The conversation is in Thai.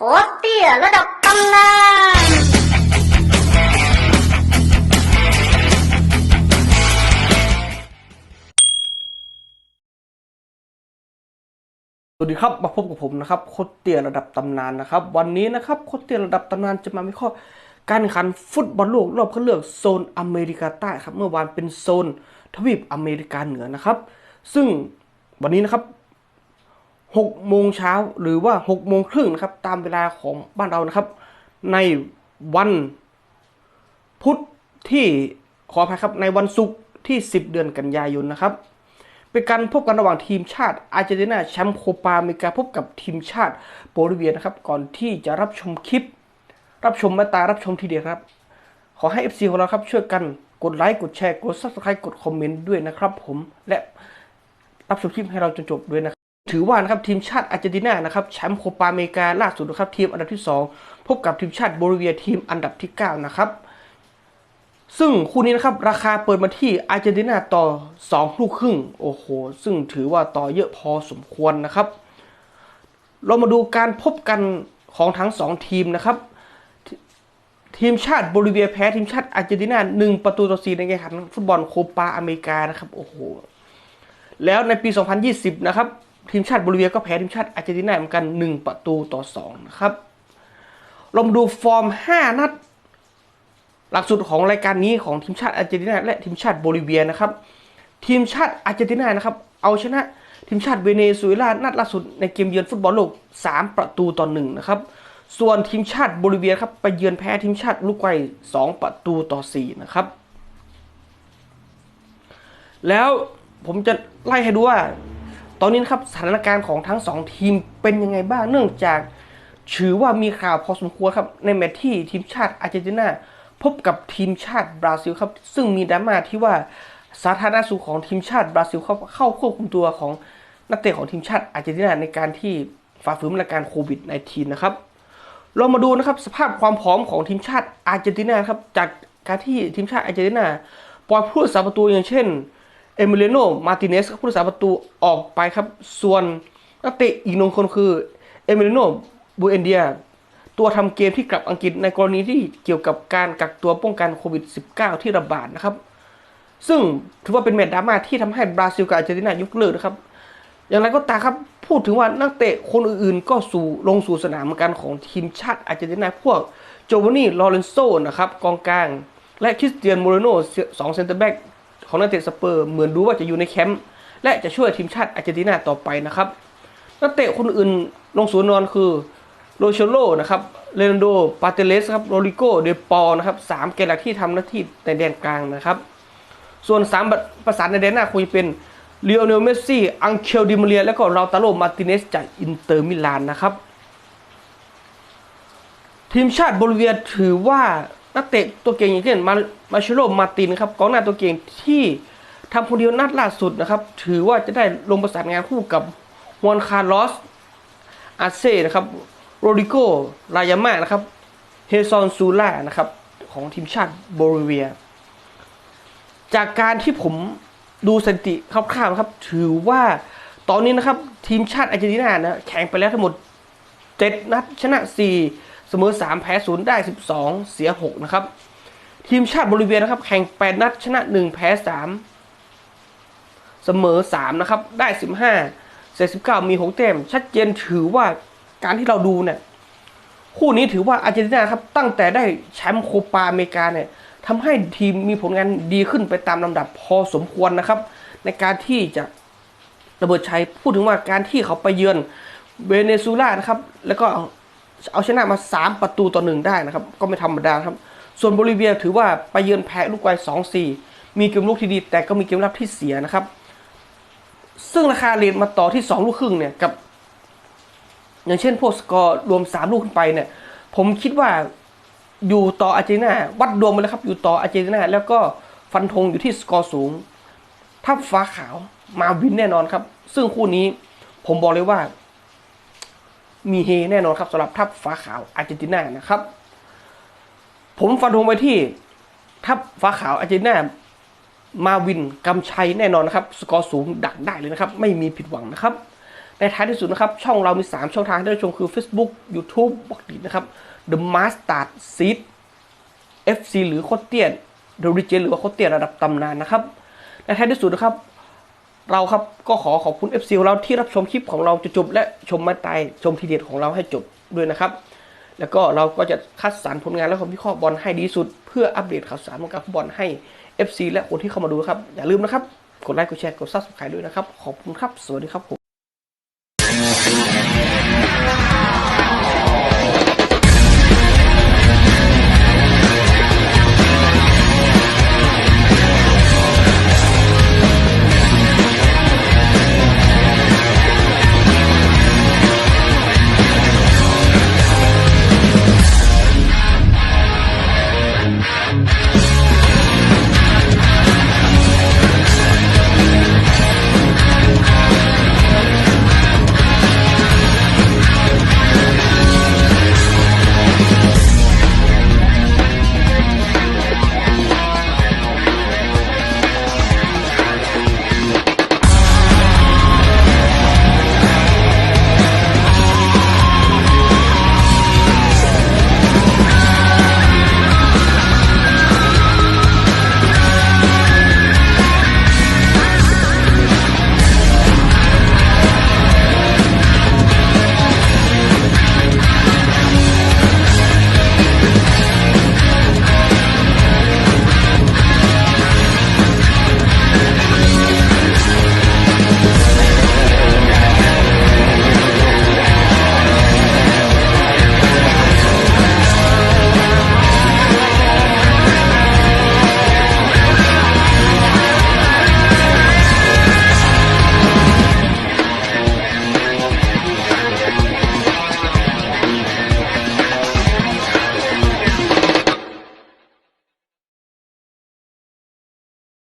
โคตเตี้ยระดับตำนานสวัสดีครับมาพบกับผมนะครับโคตรเตียระดับตำนานนะครับ วันนี้นะครับโคตรเตียระดับตำนานจะมาวิเคราะห์การแข่งขันฟุตบอลโลกรอบคัดเลือกโซนอเมริกาใต้ครับ เมื่อวานเป็นโซนทวีปอเมริกาเหนือนะครับ ซึ่งวันนี้นะครับ 6โมงเช้าหรือว่า6โมงครึ่งนะครับ ตามเวลาของบ้านเรานะครับ ในวันพุธที่ขออภัยครับในวันศุกร์ที่ 10 เดือนกันยายนนะครับ เป็นการพบกันระหว่างทีมชาติอาร์เจนตินาแชมป์โคปาอเมริกาพบกับทีมชาติโบลิเวียนะครับ ก่อนที่จะรับชมคลิป รับชมมาตารับชมทีเดียวครับ ขอให้ FC ของเราครับช่วยกันกดไลค์กดแชร์กด Subscribe กดคอมเมนต์ด้วยนะครับ ผมและรับชมคลิปให้เราจนจบด้วยนะครับ ถือว่านะครับทีมชาติอาร์เจนตินานะครับแชมป์โคปาอเมริกาล่าสุดนะครับทีมอันดับที่ 2 พบกับทีมชาติโบลิเวียทีมอันดับที่ 9 นะครับซึ่งคู่นี้นะครับราคาเปิดมาที่อาร์เจนตินาต่อ 2 ลูกครึ่งโอ้โห ซึ่งถือว่าต่อเยอะพอสมควรนะครับ เรามาดูการพบกันของทั้ง 2 ทีมนะครับ ทีมชาติโบลิเวียแพ้ทีมชาติอาร์เจนตินา1ประตูต่อ4ในการแข่งขันฟุตบอลโคปาอเมริกานะครับโอ้โหแล้วในปี 2020 นะครับ ทีมชาติโบลิเวียก็แพ้ทีมชาติอาร์เจนตินาเหมือนกัน 1 ประตูต่อ2นะครับเรามาดูฟอร์ม 5 นัด หลักสุดของรายการนี้ของทีมชาติอาร์เจนตินาและทีมชาติโบลิเวียนะครับ ทีมชาติอาร์เจนตินานะครับ เอาชนะทีมชาติเวเนซุเอลานัดล่าสุดในเกมเยือนฟุตบอลโลก 3 ประตูต่อ1นะครับ ส่วนทีมชาติโบลิเวียครับไปเยือนแพ้ทีมชาติลูกไก2ประตูต่อ4นะครับ แล้วผมจะไล่ให้ดูว่า ตอนนี้นะครับสถานการณ์ของทั้งสองทีมเป็นยังไงบ้างเนื่องจากถือว่ามีข่าวพอสมควรครับในแมตช์ที่ทีมชาติอาร์เจนตินาพบกับทีมชาติบราซิลครับ ซึ่งมีดราม่าที่ว่าสาธารณสุขของทีมชาติบราซิลเข้าเข้าควบคุมตัวของนักเตะของทีมชาติอาร์เจนตินาในการที่ฝ่าฝืนมาตรการโควิด -19 นะครับ เรามาดูนะครับสภาพความพร้อมของทีมชาติอาร์เจนตินาครับจากการที่ทีมชาติอาร์เจนตินาปล่อยผู้รักษาประตูอย่างเช่น เอมิเลโนมาติเนสผู้รักษาประตูออกไปครับ ส่วนนักเตะอีกหนึ่งคนคือเอมิเลโนบูเอนเดีย ตัวทำเกมที่กลับอังกฤษในกรณีที่เกี่ยวกับการกักตัวป้องกันโควิด -19 ที่ระบาดนะครับ ซึ่งถือว่าเป็นแมตช์ดราม่าที่ทำให้บราซิลกับอาร์เจนตินายกเลิกนะครับ อย่างไรก็ตามครับ พูดถึงว่านักเตะคนอื่นๆ ก็สู่ลงสู่สนามเหมือนกันของทีมชาติอาร์เจนตินาพวกโจวานนี่ลอเรนโซนะครับกองกลางและคริสเตียนโมเรโนสองเซนเตอร์แบ็ก ของนักเตะสเปอร์เหมือนดูว่าจะอยู่ในแคมป์และจะช่วยทีมชาติอาร์เจนตินาต่อไปนะครับนักเตะคนอื่นลงสู่นอนคือโรเชโลนะครับเลนโดปาเตเลสครับโรริโกเดปอนะครับสามเกมหลักที่ทำหน้าที่ในแดนกลางนะครับ ส่วนสามประสานในแดนหน้าคงจะเป็นเลโอเนลเมสซี่ อังเคลดิมาเรีย และก็ราตาโลมาติเนสจากอินเตอร์มิลานนะครับ ทีมชาติโบลิเวียถือว่า นักเตะตัวเก่งอย่างเช่นมามาเชโลมาตินครับกองหน้าตัวเก่งที่ทำคนเดียวนัดล่าสุดนะครับ ถือว่าจะได้ลงประสานงานคู่กับฮวนคาร์ลอสอาเซ่นะครับโรดิโกรายาม่านะครับเฮซอนซูล่านะครับของทีมชาติโบลิเวีย จากการที่ผมดูสถิติคร่าวๆนะครับ ถือว่าตอนนี้นะครับ ทีมชาติอาร์เจนตินานะแข่งไปแล้วทั้งหมด 7 นัดชนะ 4 เสมอ 3 แพ้0ได้ 12 เสีย 6 นะครับ ทีมชาติโบลิเวียนะครับ แข่ง 8 นัดชนะ 1 แพ้ 3 เสมอ 3 นะครับ ได้ 15 เสีย 19 มี 6 แต้ม ชัดเจนถือว่าการที่เราดูเนี่ยคู่นี้ถือว่าอาร์เจนตินาครับ ตั้งแต่ได้แชมป์โคปาอเมริกาเนี่ยทำให้ทีมมีผลงานดีขึ้นไปตามลำดับพอสมควรนะครับ ในการที่จะระเบิดชัยพูดถึงว่าการที่เขาไปเยือนเวเนซุเอลานะครับ แล้วก็ เอาชนะมา 3 ประตูต่อหนึ่งได้นะครับ ก็ไม่ธรรมดาครับ ส่วนโบลิเวียถือว่าไปเยือนแพ้ลูกไกสองสี่มีเกมลุกที่ดี แต่ก็มีเกมรับที่เสียนะครับ ซึ่งราคาเรียนมาต่อที่ 2 ลูกครึ่งเนี่ยกับ อย่างเช่นพวกสกอร์รวม 3 ลูกขึ้นไปเนี่ย ผมคิดว่าอยู่ต่ออาร์เจนตินาวัดดวงไปแล้วครับ อยู่ต่ออาร์เจนตินาแล้วก็ฟันธงอยู่ที่สกอร์สูง ถ้าฟ้าขาวมาวินแน่นอนครับ ซึ่งคู่นี้ผมบอกเลยว่า มีเฮแน่นอนครับสำหรับทัพฟ้าขาวอาร์เจนตินานะครับ ผมฟันธงไปที่ทัพฟ้าขาวอาร์เจนตินามาวินกำชัยแน่นอนนะครับ สกอร์สูงดักได้เลยนะครับ ไม่มีผิดหวังนะครับ ในท้ายที่สุดนะครับ ช่องเรามี 3 ช่องทางให้ได้ชมคือ Facebook YouTube บอกดีนะครับ The Master Seed FC หรือโคตเตียน The Legend หรือว่าโคตเตียนระดับตำนานนะครับ ในท้ายที่สุดนะครับ เราครับก็ขอขอบคุณ FC ของเราที่รับชมคลิปของเราจนจบและชมมาตายชมทีเด็ดของเราให้จบด้วยนะครับ แล้วก็เราก็จะคัดสรรผลงานและความวิเคราะห์บอลให้ดีสุด เพื่ออัปเดตข่าวสารวงการฟุตบอลให้ FC และคนที่เข้ามาดูครับ อย่าลืมนะครับ กดไลค์กดแชร์กดซับสไครต์ด้วยนะครับ ขอบคุณครับ สวัสดีครับผม